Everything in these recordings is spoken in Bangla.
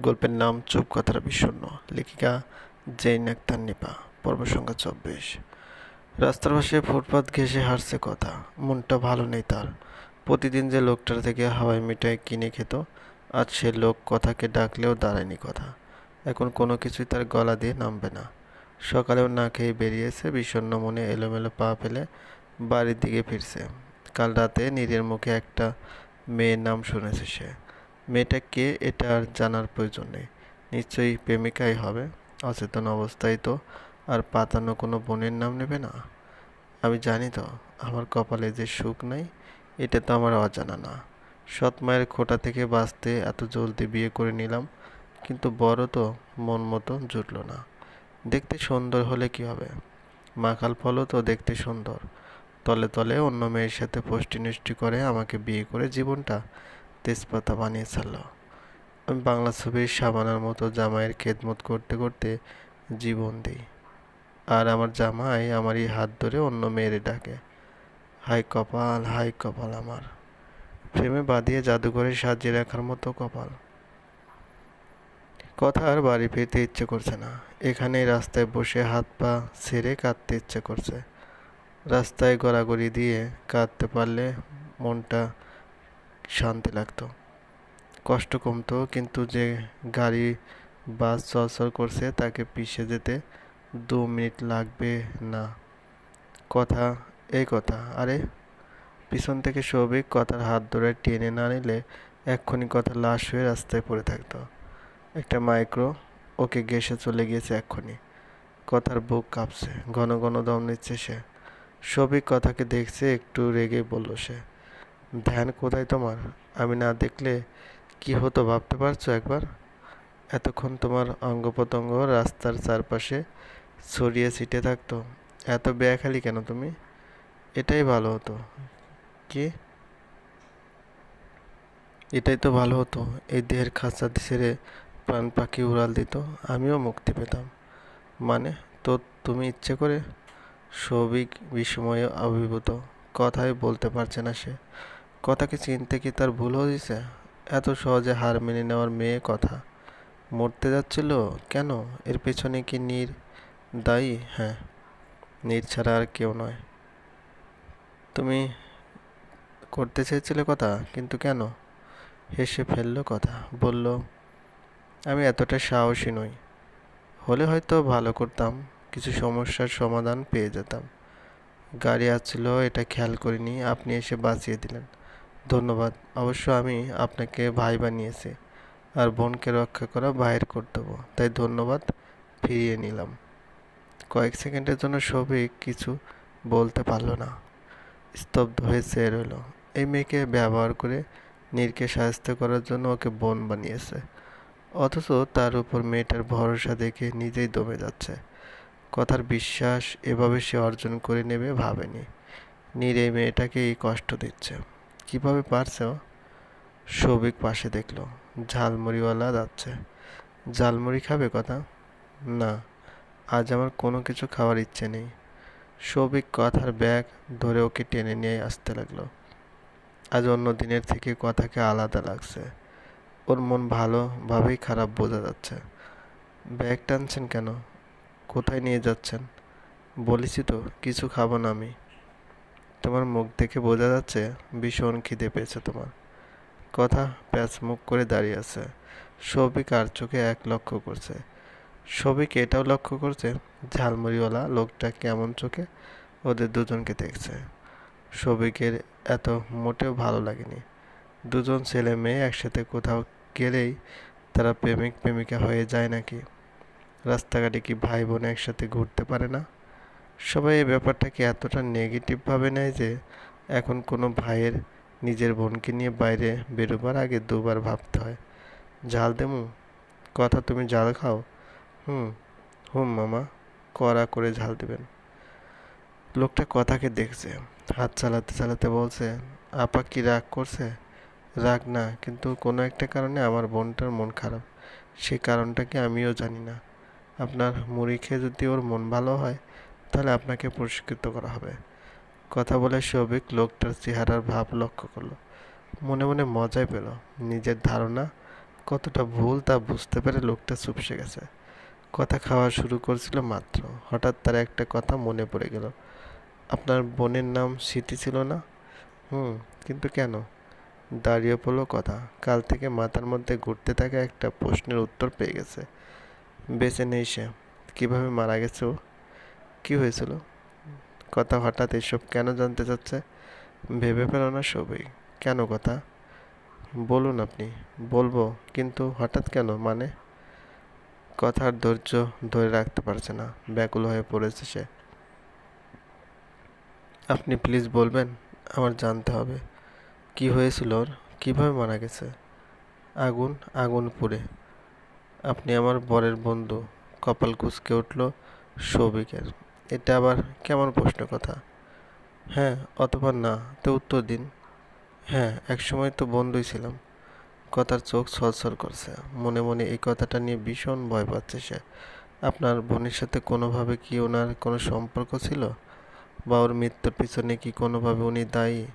গল্পের নাম চুপ কথার বিষণ্ণ। লেখিকা জেইন আক্তার নিপা, পর্ব সংখ্যা চব্বিশ। রাস্তার পাশে ফুটপাত ঘেঁষে হাঁটছে কথা। মনটা ভালো নেই তার। প্রতিদিন যে লোকটার থেকে হাওয়াই মিঠাই কিনে খেত, আজ সে লোক কথাকে ডাকলেও দাঁড়ায়নি কথা। এখন কোনো কিছুই তার গলা দিয়ে নামবে না। সকালেও না খেয়ে বেরিয়েছে, বিষণ্ণ মনে এলোমেলো পা ফেলে বাড়ির দিকে ফিরছে। কাল রাতে নীরের মুখে একটা মেয়ের নাম শুনেছে সে। মেয়েটা কে এটা আর জানার প্রয়োজন নেই। নিশ্চয়ই প্রেমিকাই হবে। অচেতন অবস্থায় তো আর পাতানো কোনো বোনের নাম নেবে না। আমি জানি তো, আমার কপালে যে সুখ নাই, এটা তো আমার অজানা না। সৎ মায়ের খোটা থেকে বাঁচতে এত জলদি বিয়ে করে নিলাম, কিন্তু বড় তো মন মতো জুটলো না। দেখতে সুন্দর হলে কি হবে? মাখাল ফলও তো দেখতে সুন্দর। তলে তলে অন্য মেয়ের সাথে পোষ্টি নষ্টি করে আমাকে বিয়ে করে জীবনটা তেজপাতা বানিয়ে ছাড়লো। আমি বাংলা ছবির সাবানার মতো জামাইয়ের খেদমত করতে করতে জীবন দিই। আর আমার জামাই আমারই হাত ধরে অন্য মেয়েরে ডাকে হাই কপাল হাই কপাল আমার। প্রেমে বাঁধিয়ে জাদুঘরে সাজিয়ে রাখার মতো কপাল। কথা আর বাড়ি ফিরতে ইচ্ছে করছে না। এখানেই রাস্তায় বসে হাত পা ছেড়ে কাঁদতে ইচ্ছে করছে। রাস্তায় গড়াগড়ি দিয়ে কাঁদতে পারলে মনটা শান্তি লাগতো। কষ্ট কমতো, কিন্তু যে গাড়ি, বাস চলাচল করছে তাকে পিষে যেতে দু মিনিট লাগবে না। কথা, এই কথা। আরে, পিছন থেকে সৌভিক কথার হাত ধরে টেনে না নিলে এক্ষুনি কথা লাশ হয়ে রাস্তায় পড়ে থাকতো। একটা মাইক্রো, ওকে ঘেসে চলে গিয়েছে এক্ষুনি। কথার বুক কাঁপছে, ঘন ঘন দম নিচ্ছে সে। সৌভিক কথাকে দেখছে, একটু রেগে বলল সে। ধ্যান কোথায় তোমার? আমি না দেখলে কি হতো ভাবতে পারছ একবার? এতক্ষণ তোমার অঙ্গ প্রত্যঙ্গ রাস্তার চারপাশে ছড়িয়ে ছিটে থাকতো। এত বেয়াখালি কেন তুমি? এটাই ভালো হতো। কি? এটাই তো ভালো হতো। এই দেহের খাঁচা ছেড়ে প্রাণ পাখি উড়াল দিত। আমিও মুক্তি পেতাম। মানে তো তুমি ইচ্ছে করে সৌভিক বিস্ময়ে অভিভূত। কথাই বলতে পারছে না সে। কথাকে চিনতে কি তার ভুল হয়েছে এত সহজে হার মেনে নেওয়ার মেয়ে কথা। মরতে যাচ্ছিল কেন? এর পেছনে কি নীর দায়ী? হ্যাঁ নীর ছাড়া আর কেউ নয়। তুমি করতে চেয়েছিলে কথা, কিন্তু কেন? হেসে ফেলল কথা, বলল, আমি এতটা সাহসী নই। হলে হয়তো ভালো করতাম, কিছু সমস্যার সমাধান পেয়ে যেতাম। গাড়ি আসছিল, এটা খেয়াল করিনি, আপনি এসে বাঁচিয়ে দিলেন। ধন্যবাদ। অবশ্য আমি আপনাকে ভাই বানিয়েছি আর বোনকে রক্ষা করা ভাইয়ের কর্তব্য, তাই ধন্যবাদ, ফিরিয়ে নিলাম। কয়েক সেকেন্ডের জন্য সৌভিক কিছু বলতে পারল না। স্তব্ধ হয়ে চেয়ে রইল। এই মেয়েকে ব্যবহার করে নীরকে সাহায্য করার জন্য ওকে বোন বানিয়েছে। অথচ তার উপর মেয়েটার ভরসা দেখে নিজেই দমে যাচ্ছে। কথার বিশ্বাস এভাবে সে অর্জন করে নেবে ভাবেনি। নীর এই মেয়েটাকে এই কষ্ট দিচ্ছে। কীভাবে পারছে ও? সৌভিক পাশে দেখল। ঝালমুড়িওয়ালা যাচ্ছে। ঝালমুড়ি খাবে কথা? না, আজ আমার কোনো কিছু খাওয়ার ইচ্ছে নেই। সৌভিক কথার ব্যাগ ধরে ওকে টেনে নিয়ে আসতে লাগল। আজ অন্য দিনের থেকে কথাকে আলাদা লাগছে। ওর মন ভালোভাবেই খারাপ বোঝা যাচ্ছে। ব্যাগ টানছেন কেন? কোথায় নিয়ে যাচ্ছেন? বলেছি তো, কিছু খাব না আমি। তোমার মুখ দেখে বোঝা যাচ্ছে ভীষণ খিদে পেয়েছে তোমার। কথা প্যাঁচ মুখ করে দাঁড়িয়ে আছে। সৌভিক আর চোখে এক লক্ষ্য করছে। সৌভিক এটাও লক্ষ্য করছে, ঝালমুড়িওয়ালা লোকটা কেমন চোখে? ওদের দুজনকে দেখছে। সৌভিকের এত মোটেও ভালো লাগেনি। দুজন ছেলে মেয়ে একসাথে কোথাও গেলেই তারা প্রেমিক প্রেমিকা হয়ে যায় নাকি? রাস্তাঘাটে কি ভাই বোন একসাথে ঘুরতে পারে না? সবাই এই ব্যাপারটাকে এতটা নেগেটিভভাবে নেয় যে এখন কোনো ভাইয়ের নিজের বোনকে নিয়ে বাইরে বেরোবার আগে দুবার ভাবতে হয়। ঝাল দেমু? কথা তুমি ঝাল খাও? হুম হুম মামা, কড়া করে ঝাল দেবেন। লোকটা কথাকে দেখছে, হাত চালাতে চালাতে বলছে, আপা কি রাগ করছে? রাগ না, কিন্তু কোনো একটা কারণে আমার বোনটার মন খারাপ। সে কারণটা কি আমিও জানি না। আপনার মুড়ি খেয়ে যদি ওর মন ভালো হয় তাহলে আপনাকে পুরস্কৃত করা হবে। কথা বলে সৌভিক লোকটার চেহারার ভাব লক্ষ্য করল। মনে মনে মজাই পেল, নিজের ধারণা কতটা ভুল তা বুঝতে পেরে লোকটা চুপসে গেছে। কথা খাওয়া শুরু করছিল মাত্র, হঠাৎ তার একটা কথা মনে পড়ে গেল। আপনার বোনের নাম স্মৃতি ছিল না? হুম, কিন্তু কেন? দাঁড়িয়ে পড়ল কথা, কাল থেকে মাথার মধ্যে ঘুরতে থাকা একটা প্রশ্নের উত্তর পেয়ে গেছে। বেঁচে নেই সে, কীভাবে মারা গেছে ও? কী হয়েছিল? কথা হঠাৎ এসব কেন জানতে চাচ্ছে? ভেবে পেল না সবই। কেন কথা? বলুন আপনি, বলব, কিন্তু হঠাৎ কেন মানে? কথার ধৈর্য ধরে রাখতে পারছে না, ব্যাকুল হয়ে পড়েছে সে। আপনি প্লিজ বলবেন, আমার জানতে হবে। কি হয়েছিল ওর? কীভাবে মারা গেছে? আগুন আগুন পুড়ে। আপনি আমার বরের বন্ধু। কপাল কুচকে উঠল সৌভিকের। এটা আবার কেমন প্রশ্ন কথা? হ্যাঁ অতবার না, তো উত্তর দিন। হ্যাঁ একসময় তো বন্ধুই ছিলাম। কথার চোখ ছলছল করছে। মনে মনে এই কথাটা নিয়ে ভীষণ ভয় পাচ্ছে সে। আপনার বোনের সাথে কোনোভাবে কি ওনার কোনো সম্পর্ক ছিল? বা ওর মৃত্যুর পিছনে কি কোনোভাবে উনি দায়ী?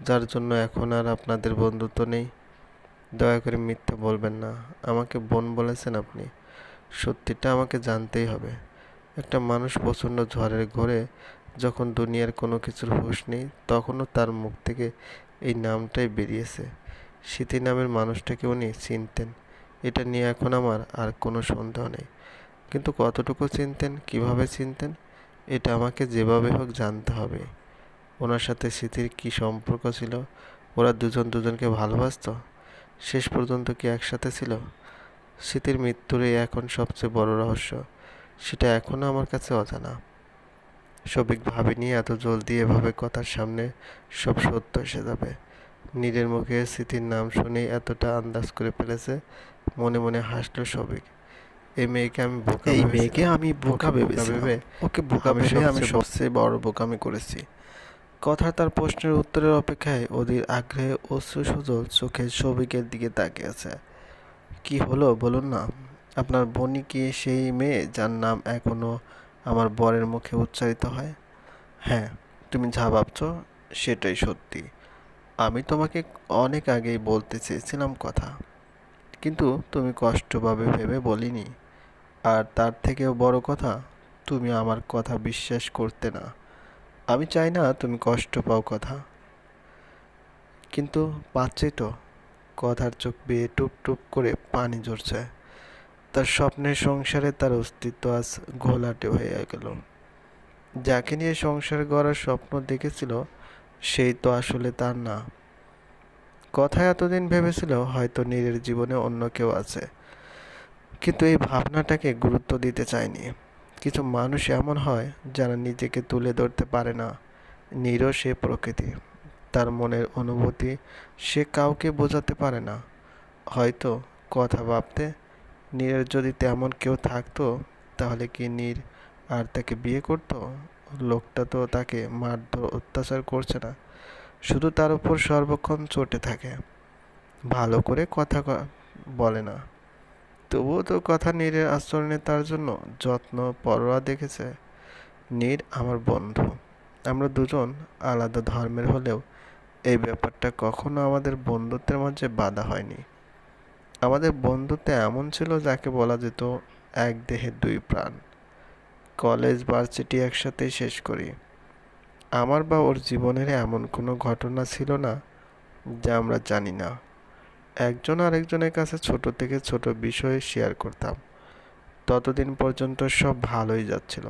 যার জন্য এখন আর আপনাদের বন্ধুত্ব নেই? দয়া করে মিথ্যা বলবেন না। আমাকে বোন বলেছেন আপনি। সত্যিটা আমাকে জানতেই হবে। একটা মানুষ প্রচণ্ড ঝড়ের ঘোরে যখন দুনিয়ার কোনো কিছুর হুঁশ নেই, তখনও তার মুখ থেকে এই নামটাই বেরিয়েছে। স্মৃতি নামের মানুষটাকে উনি চিনতেন। এটা নিয়ে এখন আমার আর কোনো সন্দেহ নেই। কিন্তু কতটুকু চিনতেন, কীভাবে চিনতেন, এটা আমাকে যেভাবে হোক জানতে হবে। ওনার সাথে স্মৃতির কী সম্পর্ক ছিল? ওরা দুজন দুজনকে ভালোবাসত? শেষ পর্যন্ত কি একসাথে ছিল? স্মৃতির মৃত্যুরই এখন সবচেয়ে বড় রহস্য। সেটা এখনও আমার কাছে অজানা। সবিক ভাবিনি এত জলদি এভাবে কথার সামনে সব সত্য এসে যাবে। নীরের মুখে স্মৃতির নাম শুনেই এতটা আন্দাজ করে ফেলেছে মনে মনে হাসলো সবিক। এই মেয়েকে আমি বোকা এই মেয়েকে আমি বোকা ভেবে ওকে বোকা ভেবে আমি সবচেয়ে সবচেয়ে বড় বোকামি করেছি। কথা তার প্রশ্নের উত্তরের অপেক্ষায় ওদের আগ্রহে অশ্রু সজল চোখে সবিকের দিকে তাকিয়ে আছে। কি হলো বলুন না? আপনার বনি কি সেই মেয়ে যার নাম এখনও আমার বরের মুখে উচ্চারিত হয়। হ্যাঁ তুমি যা ভাবছ সেটাই সত্যি। আমি তোমাকে অনেক আগেই বলতে চেয়েছিলাম কথা। কিন্তু তুমি কষ্ট পাবে ভেবে বলিনি। আর তার থেকেও বড় কথা, তুমি আমার কথা বিশ্বাস করতে না। আমি চাই না তুমি কষ্ট পাও কথা। কিন্তু পাচ্ছি তো। কথার চোখ বেয়ে টুপ টুপ করে পানি ঝরছে। তার স্বপ্নের সংসারে তার অস্তিত্ব আজ ঘোলাটে হয়ে গেল। যাকে নিয়ে সংসার গড়ার স্বপ্ন দেখেছিল, সেই তো আসলে তার না। কথা এতদিন ভেবেছিল, হয়তো নিজের জীবনে অন্য কেউ আছে। কিন্তু এই ভাবনাটাকে গুরুত্ব দিতে চায়নি। কিছু মানুষ এমন হয়, যারা নিজেকে তুলে ধরতে পারে না। নীরও সে প্রকৃতি। তার মনের অনুভূতি সে কাউকে বোঝাতে পারে না। হয়তো কথা ভাবতে নীরের যদি তেমন কেউ থাকতো, তাহলে কি নীর আর তাকে বিয়ে করতো? লোকটা তো তাকে মারধর, অত্যাচার করছে না। শুধু তার উপর সর্বক্ষণ চটে থাকে। ভালো করে কথা বলে না। তবুও তো কথা নীরের আচরণে তার জন্য যত্ন, পরোয়া দেখেছে। নীর আমার বন্ধু। আমরা দুজন আলাদা ধর্মের হলেও এই ব্যাপারটা কখনো আমাদের বন্ধুত্বের মাঝে বাধা হয়নি। আমাদের বন্ধুত্ব এমন ছিল যাকে বলা যেত এক দেহের দুই প্রাণ। কলেজ, ভার্সিটি একসাথেই শেষ করি। আমার বা ওর জীবনের এমন কোনো ঘটনা ছিল না যা আমরা জানি না। একজন আরেকজনের কাছে ছোট থেকে ছোট বিষয়ে শেয়ার করতাম। ততদিন পর্যন্ত সব ভালোই যাচ্ছিল।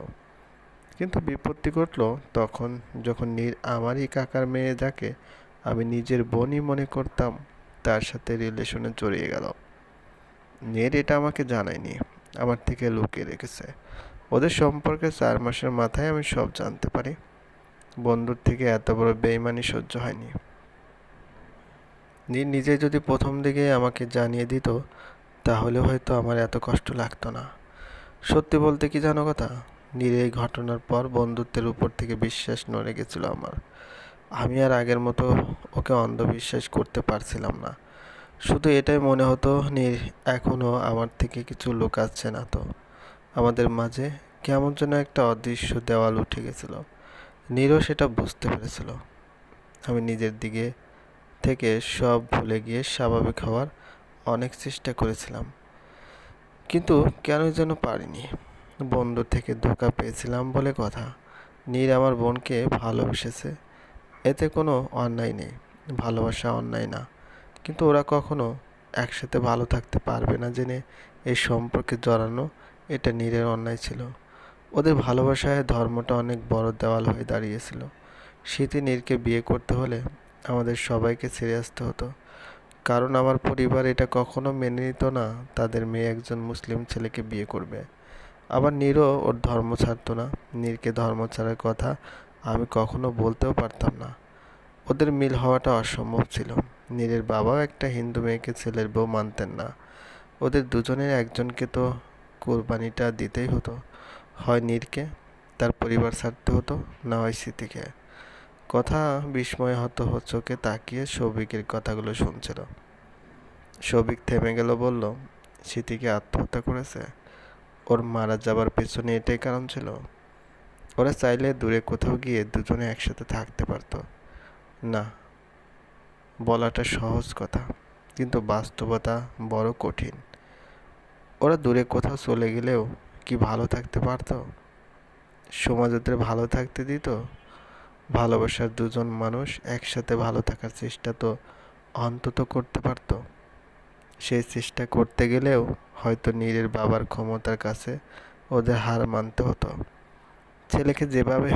কিন্তু বিপত্তি ঘটলো তখন যখন নীর আমারই কাকার মেয়ে যাকে আমি নিজের বোনই মনে করতাম তার সাথে রিলেশনে জড়িয়ে গেল। নীর এটা আমাকে জানায়নি, আমার থেকে লুকিয়ে রেখেছে। ওদের সম্পর্কে চার মাসের মাথায় আমি সব জানতে পারি। বন্ধুর থেকে এত বড় বেইমানি সহ্য হয়নি। নিজে যদি প্রথম দিকে আমাকে জানিয়ে দিত, তাহলে হয়তো আমার এত কষ্ট লাগতো না। সত্যি বলতে কি জানো কথা? নীর এই ঘটনার পর বন্ধুত্বের উপর থেকে বিশ্বাস নড়ে গেছিল আমার। আমি আর আগের মতো ওকে অন্ধবিশ্বাস করতে পারছিলাম না। শুধু এটাই মনে হতো, নীর এখনও আমার থেকে কিছু লুকাচ্ছে না তো। আমাদের মাঝে কেমন যেন একটা অদৃশ্য দেওয়াল উঠে গেছিল। নীরও সেটা বুঝতে পেরেছিল। আমি নিজের দিকে থেকে সব ভুলে গিয়ে স্বাভাবিক হওয়ার অনেক চেষ্টা করেছিলাম। কিন্তু কেন যেন পারিনি। বন্ধু থেকে ধোকা পেয়েছিলাম বলে কথা। নীর আমার বোনকে ভালোবেসেছে। এতে কোনো অন্যায় নেই। ভালোবাসা অন্যায় না। কিন্তু ওরা কখনো একসাথে ভালো থাকতে পারবে না জেনে এই সম্পর্কে জড়ানো এটা নীরের অন্যায় ছিল। ওদের ভালোবাসায় ধর্মটা অনেক বড় দেওয়াল হয়ে দাঁড়িয়েছিল। শীতে নীরকে বিয়ে করতে হলে আমাদের সবাইকে ছেড়ে আসতে হতো। কারণ আমার পরিবার এটা কখনো মেনে নিত না, তাদের মেয়ে একজন মুসলিম ছেলেকে বিয়ে করবে। আবার নীরও ওর ধর্ম ছাড়তো না। নীরকে ধর্ম ছাড়ার কথা আমি কখনো বলতেও পারতাম না। ওদের মিল হওয়াটা অসম্ভব ছিল। নীরের বাবাও একটা হিন্দু মেয়েকে ছেলের বউ মানতেন না। ওদের দুজনের একজনকে তো কোরবানিটা দিতেই হতো। হয় নীরকে, তার পরিবার ছাড়তে হতো, না হয় স্মৃতিকে। কথা বিস্ময় হতো চোখে তাকিয়ে সৌভিকের কথাগুলো শুনছিল। সৌভিক থেমে গেল, বলল, স্মৃতিকে আত্মহত্যা করেছে? ওর মারা যাবার পেছনে এটাই কারণ ছিল? ওরা চাইলে দূরে কোথাও গিয়ে দুজনে একসাথে থাকতে পারতো। না বলাটা সহজ কথা, কিন্তু বাস্তবতা বড় কঠিন। ওরা দূরে কোথাও চলে গেলেও কি ভালো থাকতে পারতো? সমাজ ওদের ভালো থাকতে দিত? ভালোবাসার দুজন মানুষ একসাথে ভালো থাকার চেষ্টা তো অন্তত করতে পারতো। সেই চেষ্টা করতে গেলেও হয়তো নীরের বাবার ক্ষমতার কাছে ওদের হার মানতে হতো। ছেলেকে যেভাবে